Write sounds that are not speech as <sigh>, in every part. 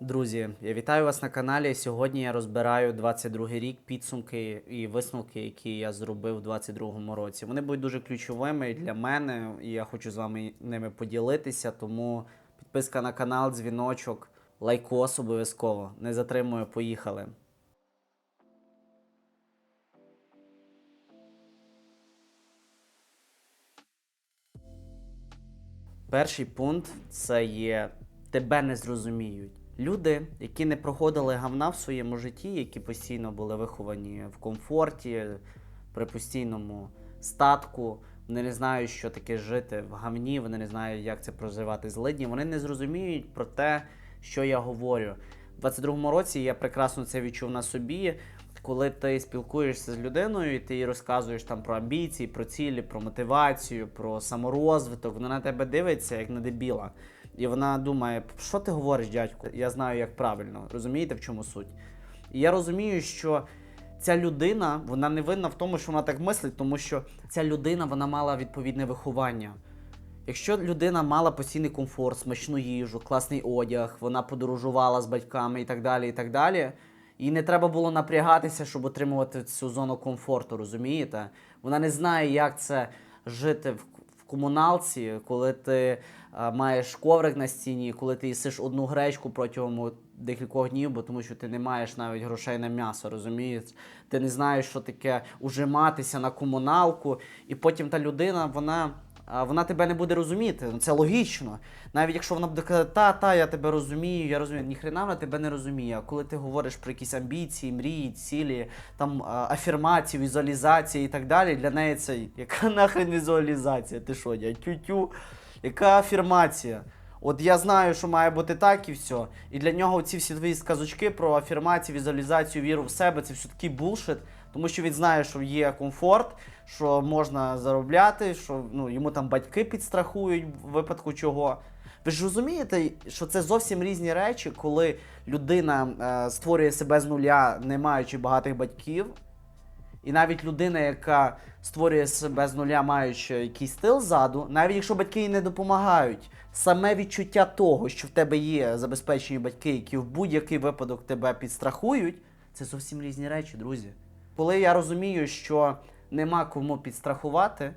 Друзі, я вітаю вас на каналі. Сьогодні я розбираю 22 рік підсумки і висновки, які я зробив у 22 році. Вони будуть дуже ключовими для мене, і я хочу з вами ними поділитися. Тому підписка на канал, дзвіночок, лайкос обов'язково. Не затримую, поїхали. Перший пункт це є тебе не зрозуміють. Люди, які не проходили гавна в своєму житті, які постійно були виховані в комфорті, при постійному статку, вони не знають, що таке жити в гавні, вони не знають, як це проживати злидні. Вони не зрозуміють про те, що я говорю. У 22-му році я прекрасно це відчув на собі. Коли ти спілкуєшся з людиною, і ти їй розказуєш там про амбіції, про цілі, про мотивацію, про саморозвиток, вона на тебе дивиться як на дебіла. І вона думає, що ти говориш, дядьку? Я знаю, як правильно. Розумієте, в чому суть? І я розумію, що ця людина вона не винна в тому, що вона так мислить, тому що ця людина вона мала відповідне виховання. Якщо людина мала постійний комфорт, смачну їжу, класний одяг, вона подорожувала з батьками і так далі, і так далі. Їй не треба було напрягатися, щоб отримувати цю зону комфорту, розумієте? Вона не знає, як це жити в комуналці, коли ти а, маєш коврик на стіні, коли ти їсиш одну гречку протягом декількох днів, бо тому що ти не маєш навіть грошей на м'ясо, розумієш? Ти не знаєш, що таке ужиматися на комуналку, і потім та людина, вона вона тебе не буде розуміти. Ну це логічно. Навіть якщо вона буде казати, та, та, я тебе розумію, я розумію, ніхрена вона тебе не розуміє. А коли ти говориш про якісь амбіції, мрії, цілі, там афірмації, візуалізації і так далі, для неї це яка <laughs> нахрен візуалізація? Ти що, я тю-тю? Яка афірмація? От я знаю, що має бути так і все. І для нього ці всі твої сказочки про афірмацію, візуалізацію, віру в себе це все такий булшит, тому що він знає, що є комфорт, що можна заробляти, що ну, йому там батьки підстрахують в випадку чого. Ви ж розумієте, що це зовсім різні речі, коли людина е, створює себе з нуля, не маючи багатих батьків. І навіть людина, яка створює себе з нуля, маючи якийсь стил ззаду, навіть якщо батьки їй не допомагають, саме відчуття того, що в тебе є забезпечені батьки, які в будь-який випадок тебе підстрахують, це зовсім різні речі, друзі. Коли я розумію, що нема кому підстрахувати,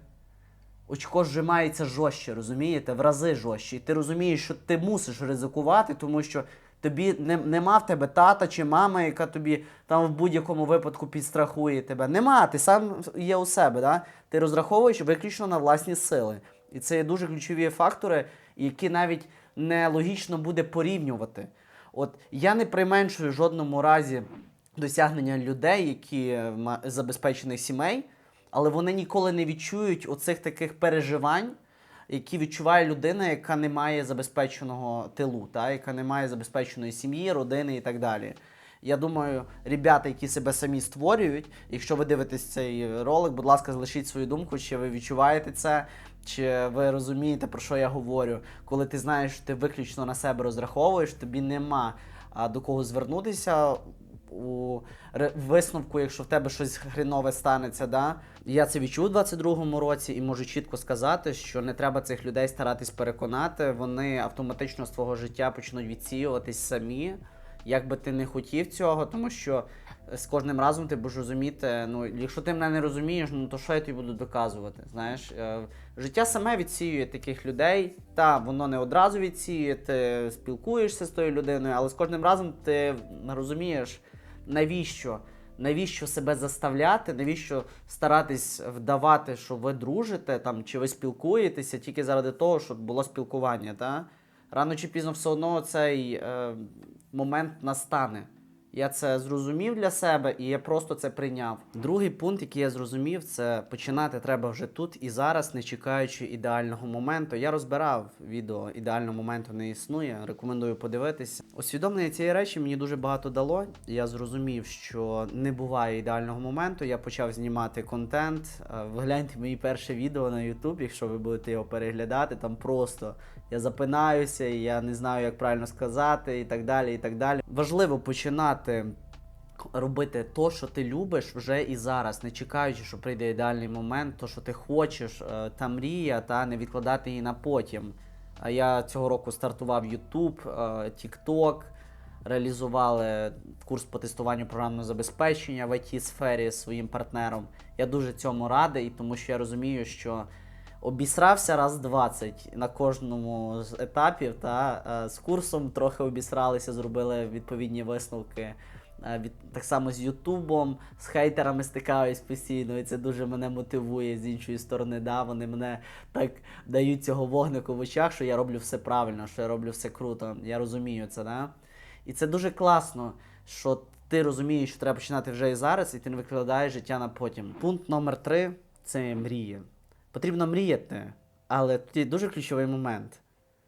очко зжимається жорстче, розумієте, в рази жорстче. І ти розумієш, що ти мусиш ризикувати, тому що тобі не, нема в тебе тата чи мама, яка тобі там в будь-якому випадку підстрахує тебе. Нема, ти сам є у себе. Да? Ти розраховуєш виключно на власні сили. І це є дуже ключові фактори, які навіть нелогічно буде порівнювати. От я не применшую в жодному разі досягнення людей, які е, забезпечених сімей, але вони ніколи не відчують оцих таких переживань, які відчуває людина, яка не має забезпеченого тилу, та, яка не має забезпеченої сім'ї, родини і так далі. Я думаю, ребята, які себе самі створюють, якщо ви дивитесь цей ролик, будь ласка, залишіть свою думку, чи ви відчуваєте це, чи ви розумієте, про що я говорю. Коли ти знаєш, що ти виключно на себе розраховуєш, тобі нема до кого звернутися у висновку, якщо в тебе щось хренове станеться. Да? Я це відчув у 22-му році і можу чітко сказати, що не треба цих людей старатись переконати. Вони автоматично з твого життя почнуть відсіюватись самі. Як би ти не хотів цього, тому що з кожним разом ти будеш розуміти, ну якщо ти мене не розумієш, ну то що я тобі буду доказувати? Знаєш, Е, життя саме відсіює таких людей. Та воно не одразу відсіює, ти спілкуєшся з тою людиною, але з кожним разом ти розумієш, навіщо? Навіщо себе заставляти, навіщо старатись вдавати, що ви дружите там, чи ви спілкуєтеся тільки заради того, щоб було спілкування, та? Рано чи пізно все одно цей е, момент настане. Я це зрозумів для себе і я просто це прийняв. Другий пункт, який я зрозумів, це починати треба вже тут і зараз, не чекаючи ідеального моменту. Я розбирав відео ідеального моменту не існує. Рекомендую подивитися. Усвідомлення цієї речі мені дуже багато дало. Я зрозумів, що не буває ідеального моменту. Я почав знімати контент. Е, Вигляньте мої перше відео на YouTube, якщо ви будете його переглядати. Там просто я запинаюся, я не знаю, як правильно сказати, і так далі. і так далі. Важливо починати робити то, що ти любиш вже і зараз, не чекаючи, що прийде ідеальний момент, то, що ти хочеш, е, та мрія, та не відкладати її на потім. Я цього року стартував YouTube, е, TikTok, реалізували курс по тестуванню програмного забезпечення в it сфері своїм партнером. Я дуже цьому радий, тому що я розумію, що обісрався раз 20 на кожному з етапів. Та е, з курсом трохи обісралися, зробили відповідні висновки. Е, так само з Ютубом, з хейтерами стикаюсь постійно, і це дуже мене мотивує з іншої сторони. Да, вони мене так дають цього вогнику в очах, що я роблю все правильно, що я роблю все круто. Я розумію це, да? І це дуже класно, що ти розумієш, що треба починати вже і зараз, і ти не викладаєш життя на потім. Пункт номер три це мрії. Потрібно мріяти, але тут дуже ключовий момент.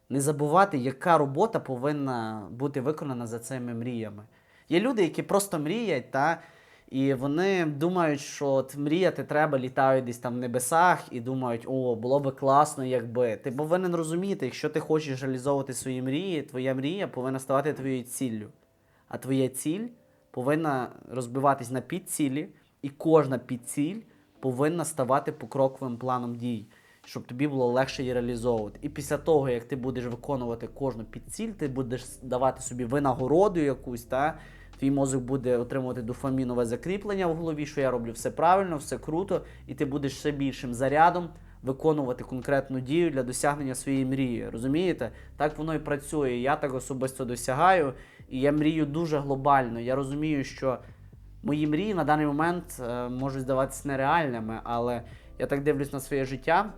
Не забувати, яка робота повинна бути виконана за цими мріями. Є люди, які просто мріять, та, і вони думають, що от мріяти треба, літають десь там в небесах і думають, о, було би класно, якби. Ти повинен розуміти, якщо ти хочеш реалізовувати свої мрії, твоя мрія повинна ставати твоєю ціллю. А твоя ціль повинна розбиватись на підцілі, і кожна підціль повинна ставати покроковим планом дій, щоб тобі було легше її реалізовувати. І після того, як ти будеш виконувати кожну підціль, ти будеш давати собі винагороду якусь, та твій мозок буде отримувати дофамінове закріплення в голові, що я роблю все правильно, все круто, і ти будеш ще більшим зарядом виконувати конкретну дію для досягнення своєї мрії. Розумієте? Так воно і працює. Я так особисто досягаю, і я мрію дуже глобально. Я розумію, що мої мрії на даний момент е, можуть здаватися нереальними, але я так дивлюсь на своє життя,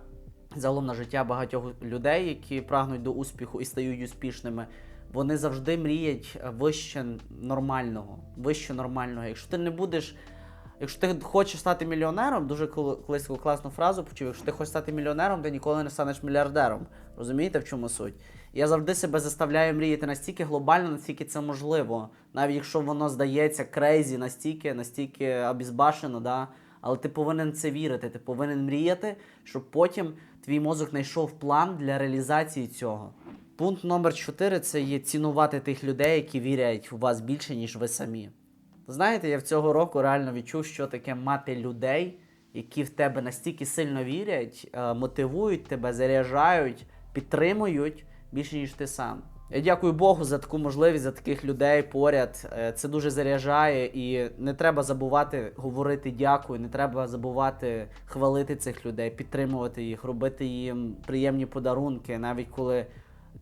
загалом на життя багатьох людей, які прагнуть до успіху і стають успішними. Вони завжди мріють вище нормального, вище нормального. Якщо ти не будеш. Якщо ти хочеш стати мільйонером, дуже колись класну фразу почув, якщо ти хочеш стати мільйонером, ти ніколи не станеш мільярдером. Розумієте, в чому суть? Я завжди себе заставляю мріяти настільки глобально, наскільки це можливо. Навіть якщо воно здається крейзі, настільки, настільки обізбашено, да? але ти повинен це вірити, ти повинен мріяти, щоб потім твій мозок знайшов план для реалізації цього. Пункт номер 4 це є цінувати тих людей, які вірять у вас більше, ніж ви самі. Знаєте, я в цього року реально відчув, що таке мати людей, які в тебе настільки сильно вірять, е, мотивують тебе, заряджають, підтримують більше, ніж ти сам. Я дякую Богу за таку можливість, за таких людей поряд. Е, Це дуже заряджає, і не треба забувати говорити дякую, не треба забувати хвалити цих людей, підтримувати їх, робити їм приємні подарунки, навіть коли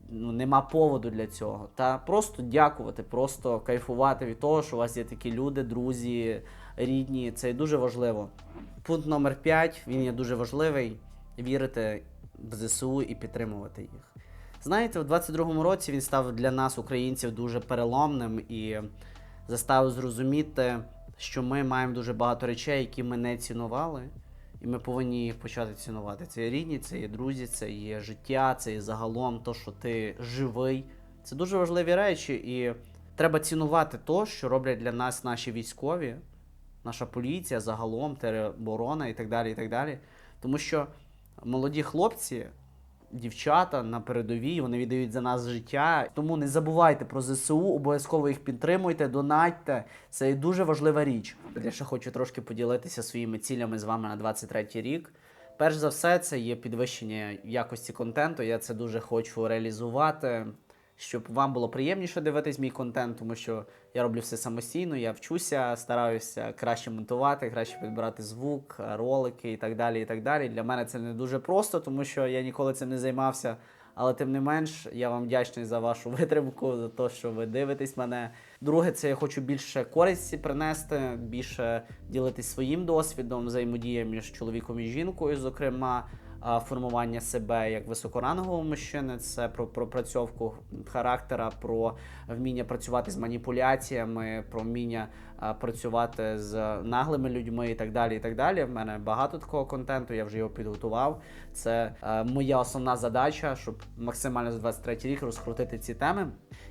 ну, нема поводу для цього. Та просто дякувати, просто кайфувати від того, що у вас є такі люди, друзі, рідні. Це дуже важливо. Пункт номер 5, він є дуже важливий. Вірити в ЗСУ і підтримувати їх. Знаєте, у 22-му році він став для нас, українців, дуже переломним і заставив зрозуміти, що ми маємо дуже багато речей, які ми не цінували. І ми повинні їх почати цінувати. Це є рідні, це є друзі, це є життя, це є загалом то, що ти живий. Це дуже важливі речі, і треба цінувати то, що роблять для нас наші військові, наша поліція, загалом, тероборона і так далі. і так далі. Тому що молоді хлопці, дівчата на передовій, вони віддають за нас життя. Тому не забувайте про ЗСУ, обов'язково їх підтримуйте, донатьте. Це дуже важлива річ. Я ще хочу трошки поділитися своїми цілями з вами на 23 рік. Перш за все, це є підвищення якості контенту. Я це дуже хочу реалізувати, щоб вам було приємніше дивитись мій контент, тому що я роблю все самостійно, я вчуся, стараюся краще монтувати, краще підбирати звук, ролики і так далі. І так далі. Для мене це не дуже просто, тому що я ніколи цим не займався. Але тим не менш, я вам вдячний за вашу <laughs> витримку, за те, що ви дивитесь мене. Друге, це я хочу більше користі принести, більше ділитись своїм досвідом, взаємодія між чоловіком і жінкою, зокрема. Формування себе як високорангового мужчини, це про пропрацьовку характера, про вміння працювати з маніпуляціями, про вміння працювати з наглими людьми і так далі. І так далі. В мене багато такого контенту, я вже його підготував. Це е, моя основна задача, щоб максимально за 23 рік розкрутити ці теми.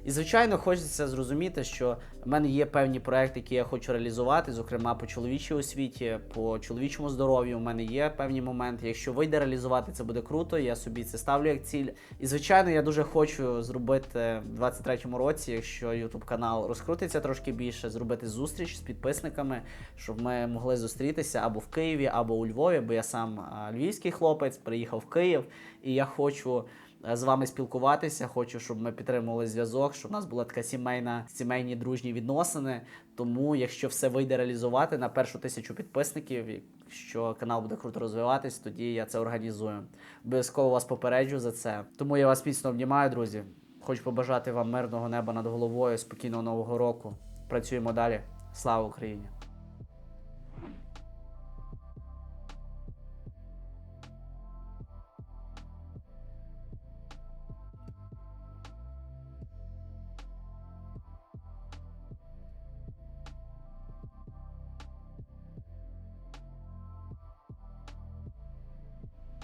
І звичайно, хочеться зрозуміти, що в мене є певні проекти, які я хочу реалізувати, зокрема по чоловічій освіті, по чоловічому здоров'ю. У мене є певні моменти. Якщо вийде реалізувати, це буде круто. Я собі це ставлю як ціль. І звичайно, я дуже хочу зробити в 23-му році, якщо YouTube канал розкрутиться трошки більше, зробити зустріч з підписниками, щоб ми могли зустрітися або в Києві, або у Львові, бо я сам львівський хлопець, приїхав в Київ, і я хочу е, з вами спілкуватися. Хочу, щоб ми підтримували зв'язок, щоб у нас була така сімейна, сімейні дружні відносини. Тому, якщо все вийде реалізувати на першу тисячу підписників, якщо канал буде круто розвиватись, тоді я це організую. Обов'язково вас попереджу за це. Тому я вас міцно обнімаю, друзі. Хочу побажати вам мирного неба над головою, спокійного нового року. Працюємо далі. Слава Україні!